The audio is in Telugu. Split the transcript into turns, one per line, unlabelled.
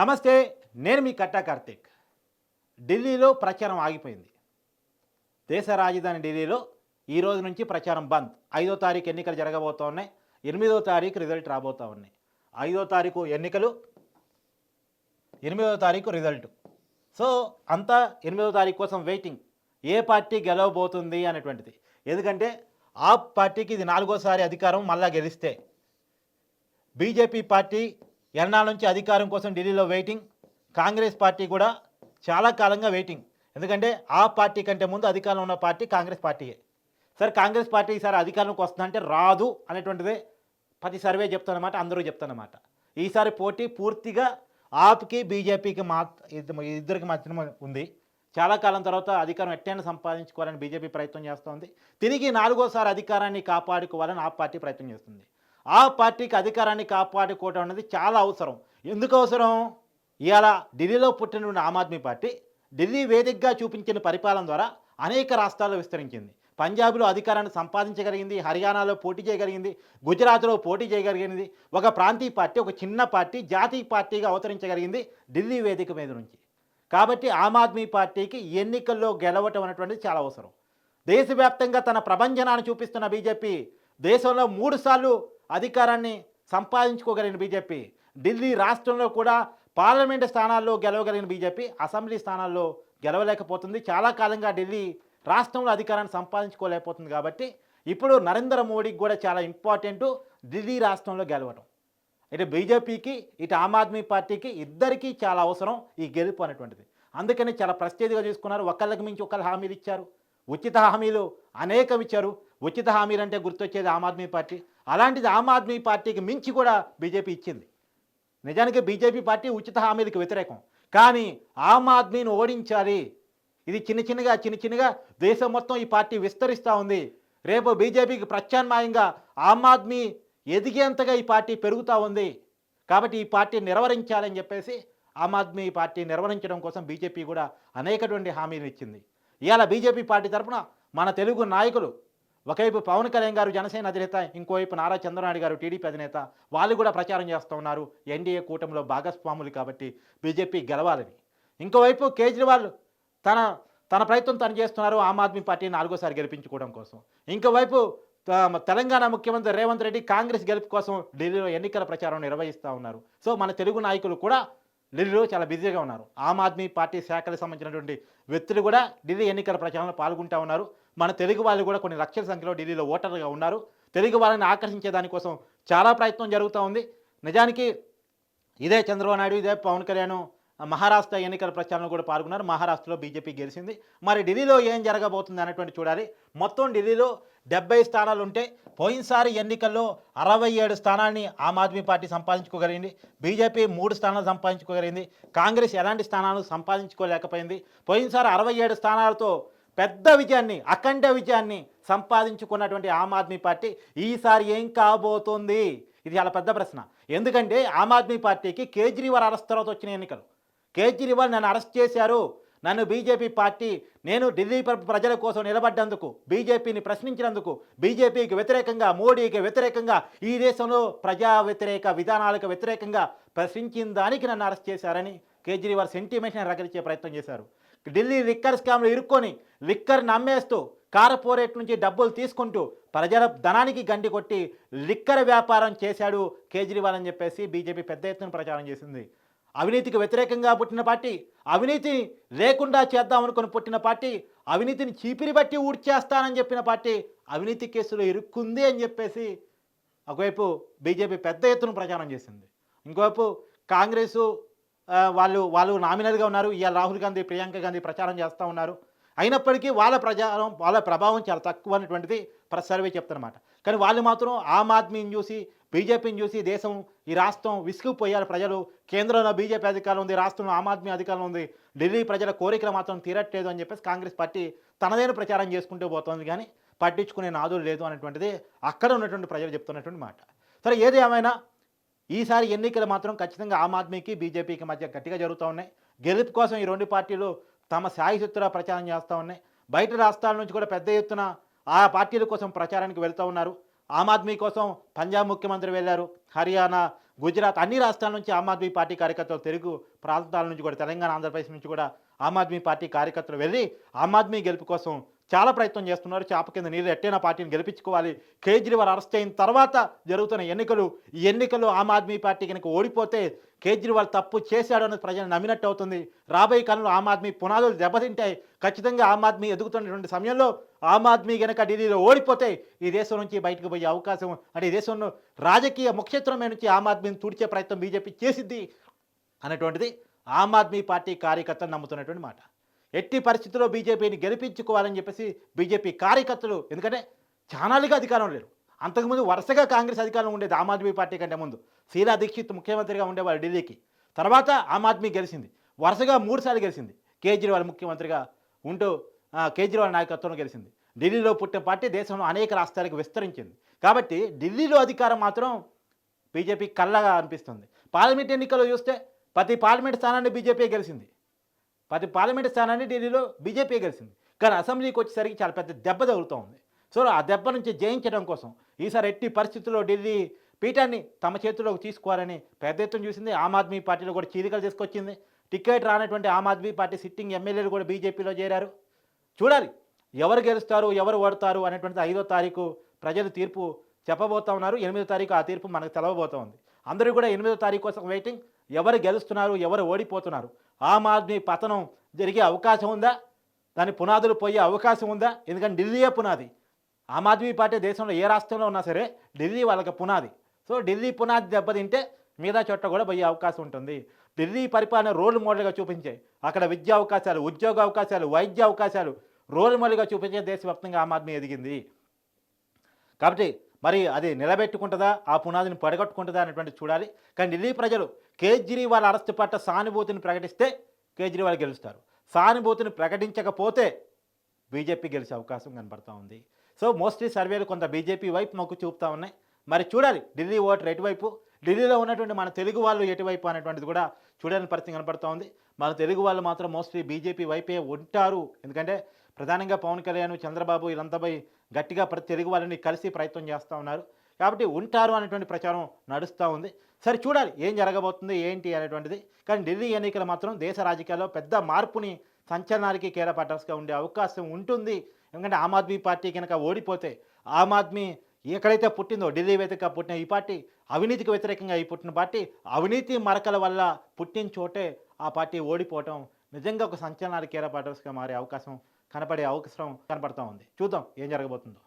నమస్తే నేను మీ కట్టా కార్తీక్. ఢిల్లీలో ప్రచారం ఆగిపోయింది. దేశ రాజధాని ఢిల్లీలో ఈ రోజు నుంచి ప్రచారం బంద్. ఐదో తారీఖు ఎన్నికలు జరగబోతూ ఉన్నాయి ఎనిమిదో తారీఖు రిజల్ట్ రాబోతూ ఉన్నాయి. ఐదో తారీఖు ఎన్నికలు ఎనిమిదో తారీఖు రిజల్ట్. సో అంతా ఎనిమిదో తారీఖు కోసం వెయిటింగ్ ఏ పార్టీ గెలవబోతుంది అనేటువంటిది. ఎందుకంటే ఆ పార్టీకి ఇది నాలుగోసారి అధికారం మళ్ళా గెలిస్తే. బీజేపీ పార్టీ ఎన్నాళ్ళ నుంచి అధికారం కోసం ఢిల్లీలో వెయిటింగ్? కాంగ్రెస్ పార్టీ కూడా చాలా కాలంగా వెయిటింగ్. ఎందుకంటే ఆ పార్టీ కంటే ముందు అధికారంలో ఉన్న పార్టీ కాంగ్రెస్ పార్టీయే. సరే కాంగ్రెస్ పార్టీ ఈసారి అధికారంలోకి వస్తుందంటే రాదు అనేటువంటిదే ప్రతి సర్వే చెప్తానమాట అందరూ చెప్తానమాట ఈసారి పోటీ పూర్తిగా ఆప్కి బీజేపీకి మా ఇద్దరికి మాత్రమే ఉంది. చాలా కాలం తర్వాత అధికారం ఎట్టైనా సంపాదించుకోవాలని బీజేపీ ప్రయత్నం చేస్తోంది. తిరిగి నాలుగోసారి అధికారాన్ని కాపాడుకోవాలని ఆ పార్టీ ప్రయత్నం చేస్తుంది. ఆ పార్టీకి అధికారాన్ని కాపాడుకోవడం అనేది చాలా అవసరం. ఎందుకు అవసరం? ఇవాళ ఢిల్లీలో పుట్టిన ఆమ్ ఆద్మీ పార్టీ ఢిల్లీ వేదికగా చూపించిన పరిపాలన ద్వారా అనేక రాష్ట్రాల్లో విస్తరించింది. పంజాబ్లో అధికారాన్ని సంపాదించగలిగింది హర్యానాలో పోటీ చేయగలిగింది గుజరాత్లో పోటీ చేయగలిగింది. ఒక ప్రాంతీయ పార్టీ ఒక చిన్న పార్టీ జాతీయ పార్టీగా అవతరించగలిగింది ఢిల్లీ వేదిక మీద నుంచి. కాబట్టి ఆమ్ ఆద్మీ పార్టీకి ఎన్నికల్లో గెలవటం అనేటువంటిది చాలా అవసరం. దేశవ్యాప్తంగా తన ప్రభంజనాన్ని చూపిస్తున్న బీజేపీ దేశంలో మూడుసార్లు అధికారాన్ని సంపాదించుకోగలిగిన బీజేపీ. ఢిల్లీ రాష్ట్రంలో కూడా పార్లమెంటు స్థానాల్లో గెలవగలిగిన బీజేపీ అసెంబ్లీ స్థానాల్లో గెలవలేకపోతుంది. చాలా కాలంగా ఢిల్లీ రాష్ట్రంలో అధికారాన్ని సంపాదించుకోలేకపోతుంది కాబట్టి ఇప్పుడు నరేంద్ర మోడీకి కూడా చాలా ఇంపార్టెంట్ ఢిల్లీ రాష్ట్రంలో గెలవడం ఇటు బీజేపీకి ఇటు ఆమ్ ఆద్మీ పార్టీకి ఇద్దరికీ చాలా అవసరం ఈ గెలుపు అనేటువంటిది. అందుకని చాలా ప్రెస్టేజ్గా చూసుకున్నారు. ఒకళ్ళకి మించి ఒకళ్ళు హామీలు ఇచ్చారు. ఉచిత హామీలు అనేకం ఇచ్చారు. ఉచిత హామీలు అంటే గుర్తొచ్చేది ఆమ్ ఆద్మీ పార్టీ. అలాంటిది ఆమ్ ఆద్మీ పార్టీకి మించి కూడా బీజేపీ ఇచ్చింది. నిజానికి బీజేపీ పార్టీ ఉచిత హామీలకు వ్యతిరేకం. కానీ ఆమ్ ఆద్మీని ఓడించాలి. ఇది చిన్న చిన్నగా చిన్న చిన్నగా దేశం మొత్తం ఈ పార్టీ విస్తరిస్తూ ఉంది. రేపు బీజేపీకి ప్రత్యామ్నాయంగా ఆమ్ ఆద్మీ ఎదిగేంతగా ఈ పార్టీ పెరుగుతూ ఉంది. కాబట్టి ఈ పార్టీ నిర్వహించాలని చెప్పేసి ఆమ్ ఆద్మీ పార్టీ నిర్వహించడం కోసం బీజేపీ కూడా అనేకటువంటి హామీలు ఇచ్చింది. ఇవాళ బీజేపీ పార్టీ తరఫున మన తెలుగు నాయకులు ఒకవైపు పవన్ కళ్యాణ్ గారు జనసేన అధినేత ఇంకోవైపు నారా చంద్రనాయుడు గారు టీడీపీ అధినేత వాళ్ళు కూడా ప్రచారం చేస్తూ ఉన్నారు. ఎన్డీఏ కూటమిలో భాగస్వాములు కాబట్టి బీజేపీ గెలవాలని. ఇంకోవైపు కేజ్రీవాల్ తన తన ప్రయత్నం తను చేస్తున్నారు ఆమ్ ఆద్మీ పార్టీ నాలుగోసారి గెలిపించుకోవడం కోసం. ఇంకోవైపు త- తెలంగాణ ముఖ్యమంత్రి రేవంత్ రెడ్డి కాంగ్రెస్ గెలుపు కోసం ఢిల్లీలో ఎన్నికల ప్రచారం నిర్వహిస్తూ ఉన్నారు. సో మన తెలుగు నాయకులు కూడా ఢిల్లీలో చాలా బిజీగా ఉన్నారు. ఆమ్ ఆద్మీ పార్టీ శాఖలకు సంబంధించినటువంటి వ్యక్తులు కూడా ఢిల్లీ ఎన్నికల ప్రచారంలో పాల్గొంటూ ఉన్నారు. మన తెలుగు వాళ్ళు కూడా కొన్ని లక్షల సంఖ్యలో ఢిల్లీలో ఓటర్లుగా ఉన్నారు. తెలుగు వాళ్ళని ఆకర్షించే దానికోసం చాలా ప్రయత్నం జరుగుతూ ఉంది. నిజానికి ఇదే చంద్రబాబు నాయుడు ఇదే పవన్ కళ్యాణ్ మహారాష్ట్ర ఎన్నికల ప్రచారంలో కూడా పాల్గొన్నారు. మహారాష్ట్రలో బీజేపీ గెలిచింది. మరి ఢిల్లీలో ఏం జరగబోతుంది అనేటువంటి చూడాలి. మొత్తం ఢిల్లీలో డెబ్బై స్థానాలు ఉంటే పోయినసారి ఎన్నికల్లో అరవై ఏడు స్థానాన్ని ఆమ్ ఆద్మీ పార్టీ సంపాదించుకోగలిగింది. బీజేపీ మూడు స్థానాలు సంపాదించుకోగలిగింది. కాంగ్రెస్ ఎలాంటి స్థానాలు సంపాదించుకోలేకపోయింది. పోయినసారి అరవై ఏడు స్థానాలతో పెద్ద విజయాన్ని అఖండ విజయాన్ని సంపాదించుకున్నటువంటి ఆమ్ ఆద్మీ పార్టీ ఈసారి ఏం కాబోతోంది? ఇది చాలా పెద్ద ప్రశ్న. ఎందుకంటే ఆమ్ ఆద్మీ పార్టీకి కేజ్రీవాల్ అరెస్ట్ తర్వాత వచ్చిన ఎన్నికలు. కేజ్రీవాల్ నన్ను అరెస్ట్ చేశారు. నన్ను బీజేపీ పార్టీ నేను ఢిల్లీ ప్రజల కోసం నిలబడ్డందుకు బీజేపీని ప్రశ్నించినందుకు బీజేపీకి వ్యతిరేకంగా మోడీకి వ్యతిరేకంగా ఈ దేశంలో ప్రజా వ్యతిరేక విధానాలకు వ్యతిరేకంగా ప్రశ్నించిన దానికి నన్ను అరెస్ట్ చేశారని కేజ్రీవాల్ సెంటిమెంట్ని రగలిచ్చే ప్రయత్నం చేశారు. ఢిల్లీ లిక్కర్ స్కామ్లో ఇరుక్కొని లిక్కర్ నమ్మేస్తూ కార్పొరేట్ నుంచి డబ్బులు తీసుకుంటూ ప్రజల ధనానికి గండి కొట్టి లిక్కర్ వ్యాపారం చేశాడు కేజ్రీవాల్ అని చెప్పేసి బీజేపీ పెద్ద ఎత్తున ప్రచారం చేసింది. అవినీతికి వ్యతిరేకంగా పుట్టిన పార్టీ అవినీతి లేకుండా చేద్దాం అనుకుని పుట్టిన పార్టీ అవినీతిని చీపిరి బట్టి ఊడ్చేస్తానని చెప్పిన పార్టీ అవినీతి కేసులో ఇరుక్కుంది అని చెప్పేసి ఒకవైపు బీజేపీ పెద్ద ఎత్తున ప్రచారం చేసింది. ఇంకోవైపు కాంగ్రెసు వాళ్ళు వాళ్ళు నామినల్గా ఉన్నారు. ఇవాళ రాహుల్ గాంధీ ప్రియాంక గాంధీ ప్రచారం చేస్తూ ఉన్నారు. అయినప్పటికీ వాళ్ళ ప్రచారం వాళ్ళ ప్రభావం చాలా తక్కువ అనేటువంటిది సర్వే చెప్తున్నమాట కానీ వాళ్ళు మాత్రం ఆమ్ ఆద్మీని చూసి బీజేపీని చూసి దేశం ఈ రాష్ట్రం విసుగుపోయారు ప్రజలు. కేంద్రంలో బీజేపీ అధికారం ఉంది రాష్ట్రంలో ఆమ్ ఆద్మీ అధికారం ఉంది. ఢిల్లీ ప్రజల కోరికలు మాత్రం తీరట్లేదు అని చెప్పేసి కాంగ్రెస్ పార్టీ తనదైన ప్రచారం చేసుకుంటూ పోతుంది కానీ పట్టించుకునే నాదులు లేదు అనేటువంటిది అక్కడ ఉన్నటువంటి ప్రజలు చెప్తున్నటువంటి మాట. సరే ఏది ఏమైనా ఈసారి ఎన్నికలు మాత్రం ఖచ్చితంగా ఆమ్ ఆద్మీకి బీజేపీకి మధ్య గట్టిగా జరుగుతూ ఉన్నాయి. గెలుపు కోసం ఈ రెండు పార్టీలు తమ శాయశక్తులా ప్రచారం చేస్తూ ఉన్నాయి. బయట రాష్ట్రాల నుంచి కూడా పెద్ద ఎత్తున ఆ పార్టీల కోసం ప్రచారానికి వెళ్తూ ఉన్నారు. ఆమ్ ఆద్మీ కోసం పంజాబ్ ముఖ్యమంత్రి వెళ్ళారు. హర్యానా గుజరాత్ అన్ని రాష్ట్రాల నుంచి ఆమ్ ఆద్మీ పార్టీ కార్యకర్తలు తెలుగు ప్రాంతాల నుంచి కూడా తెలంగాణ ఆంధ్రప్రదేశ్ నుంచి కూడా ఆమ్ ఆద్మీ పార్టీ కార్యకర్తలు వెళ్ళి ఆమ్ ఆద్మీ గెలుపు కోసం చాలా ప్రయత్నం చేస్తున్నారు. చాప కింద నీళ్ళు ఎట్టైనా పార్టీని గెలిపించుకోవాలి. కేజ్రీవాల్ అరెస్ట్ అయిన తర్వాత జరుగుతున్న ఎన్నికలు ఈ ఎన్నికలు ఆమ్ ఆద్మీ పార్టీ కనుక ఓడిపోతే కేజ్రీవాల్ తప్పు చేశాడు అని ప్రజలు నమ్మినట్టు అవుతుంది. రాబోయే కాలంలో ఆమ్ ఆద్మీ పునాదులు దెబ్బతింటాయి. ఖచ్చితంగా ఆమ్ ఆద్మీ ఎదుగుతున్నటువంటి సమయంలో ఆమ్ ఆద్మీ కనుక ఢిల్లీలో ఓడిపోతే ఈ దేశం నుంచి బయటకు పోయే అవకాశం అంటే ఈ దేశంలో రాజకీయ ముఖ్యత్రమే నుంచి ఆమ్ ఆద్మీని తుడిచే ప్రయత్నం బీజేపీ చేసిద్ది అనేటువంటిది ఆమ్ ఆద్మీ పార్టీ కార్యకర్తలు నమ్ముతున్నటువంటి మాట. ఎట్టి పరిస్థితుల్లో బీజేపీని గెలిపించుకోవాలని చెప్పేసి బీజేపీ కార్యకర్తలు ఎందుకంటే చానాలుగా అధికారం లేరు. అంతకుముందు వరుసగా కాంగ్రెస్ అధికారం ఉండేది ఆమ్ ఆద్మీ పార్టీ కంటే ముందు. శీలా దీక్షిత్ ముఖ్యమంత్రిగా ఉండేవారు ఢిల్లీకి. తర్వాత ఆమ్ ఆద్మీ గెలిచింది. వరుసగా మూడుసార్లు గెలిచింది. కేజ్రీవాల్ ముఖ్యమంత్రిగా ఉంటూ కేజ్రీవాల్ నాయకత్వంలో గెలిచింది. ఢిల్లీలో పుట్టిన పార్టీ దేశంలో అనేక రాష్ట్రాలకు విస్తరించింది. కాబట్టి ఢిల్లీలో అధికారం మాత్రం బీజేపీ కళ్ళగా అనిపిస్తుంది. పార్లమెంట్ ఎన్నికల్లో చూస్తే ప్రతి పార్లమెంట్ స్థానాన్ని బీజేపీ గెలిచింది. ప్రతి పార్లమెంట్ స్థానాన్ని ఢిల్లీలో బీజేపీ గెలిచింది కానీ అసెంబ్లీకి వచ్చేసరికి చాలా పెద్ద దెబ్బ తగులుతూ ఉంది. సో ఆ దెబ్బ నుంచి జయించడం కోసం ఈసారి ఎట్టి పరిస్థితుల్లో ఢిల్లీ పీఠాన్ని తమ చేతిలోకి తీసుకోవాలని పెద్ద ఎత్తున చూసింది. ఆమ్ ఆద్మీ పార్టీలో కూడా చీలికలు తీసుకొచ్చింది. టికెట్ రానటువంటి ఆమ్ ఆద్మీ పార్టీ సిట్టింగ్ ఎమ్మెల్యేలు కూడా బీజేపీలో చేరారు. చూడాలి ఎవరు గెలుస్తారు ఎవరు ఓడతారు అనేటువంటిది ఐదో తారీఖు ప్రజలు తీర్పు చెప్పబోతా ఉన్నారు. ఎనిమిదో తారీఖు ఆ తీర్పు మనకు తెలవబోతా ఉంది. అందరూ కూడా ఎనిమిదో తారీఖు కోసం వెయిటింగ్ ఎవరు గెలుస్తున్నారు ఎవరు ఓడిపోతున్నారు? ఆమ్ ఆద్మీ పతనం జరిగే అవకాశం ఉందా? దాని పునాదులు పోయే అవకాశం ఉందా? ఎందుకంటే ఢిల్లీయే పునాది? ఆమ్ ఆద్మీ పార్టీ దేశంలో ఏ రాష్ట్రంలో ఉన్నా సరే ఢిల్లీ వాళ్ళకి పునాది. సో ఢిల్లీ పునాది దెబ్బతింటే మిగతా చోట్ల కూడా పోయే అవకాశం ఉంటుంది. ఢిల్లీ పరిపాలన రోల్ మోడల్గా చూపించే అక్కడ విద్యా అవకాశాలు ఉద్యోగ అవకాశాలు వైద్య అవకాశాలు రోల్ మోడల్గా చూపించే దేశవ్యాప్తంగా ఆమ్ ఆద్మీ ఎదిగింది. కాబట్టి మరి అది నిలబెట్టుకుంటుందా? ఆ పునాదిని పడగొట్టుకుంటుందా అనేటువంటి చూడాలి. కానీ ఢిల్లీ ప్రజలు కేజ్రీవాల్ అరెస్టు పట్ల సానుభూతిని ప్రకటిస్తే కేజ్రీవాల్ గెలుస్తారు. సానుభూతిని ప్రకటించకపోతే బీజేపీ గెలిచే అవకాశం కనబడతా ఉంది. సో మోస్ట్లీ సర్వేలు కొంత బీజేపీ వైపు మొగ్గు చూపుతా ఉన్నాయి. మరి చూడాలి ఢిల్లీ ఓటర్ ఎటువైపు? ఢిల్లీలో ఉన్నటువంటి మన తెలుగు వాళ్ళు ఎటువైపు అనేటువంటిది కూడా చూడని పరిస్థితి కనపడుతూ ఉంది. మన తెలుగు వాళ్ళు మాత్రం మోస్ట్లీ బీజేపీ వైపే ఉంటారు. ఎందుకంటే ప్రధానంగా పవన్ కళ్యాణ్ చంద్రబాబు వీళ్ళంతా పోయి గట్టిగా ప్రతి తెలుగు వాళ్ళని కలిసి ప్రయత్నం చేస్తూ ఉన్నారు. కాబట్టి ఉంటారు అనేటువంటి ప్రచారం నడుస్తూ ఉంది. సరే చూడాలి ఏం జరగబోతుంది ఏంటి అనేటువంటిది. కానీ ఢిల్లీ ఎన్నికలు మాత్రం దేశ రాజకీయాల్లో పెద్ద మార్పుని సంచలనానికి కేరపట్టర్స్గా ఉండే అవకాశం ఉంటుంది. ఎందుకంటే ఆమ్ ఆద్మీ పార్టీ కనుక ఓడిపోతే ఆమ్ ఆద్మీ ఎక్కడైతే పుట్టిందో ఢిల్లీ వేదిక పుట్టిన ఈ పార్టీ అవినీతికి వ్యతిరేకంగా ఈ పుట్టిన పార్టీ అవినీతి మరకల వల్ల పుట్టిన చోటే ఆ పార్టీ ఓడిపోవటం నిజంగా ఒక సంచలనాలు కేరపాటర్స్గా మారే అవకాశం కనపడే అవసరం కనపడతా ఉంది. చూద్దాం ఏం జరగబోతుందో.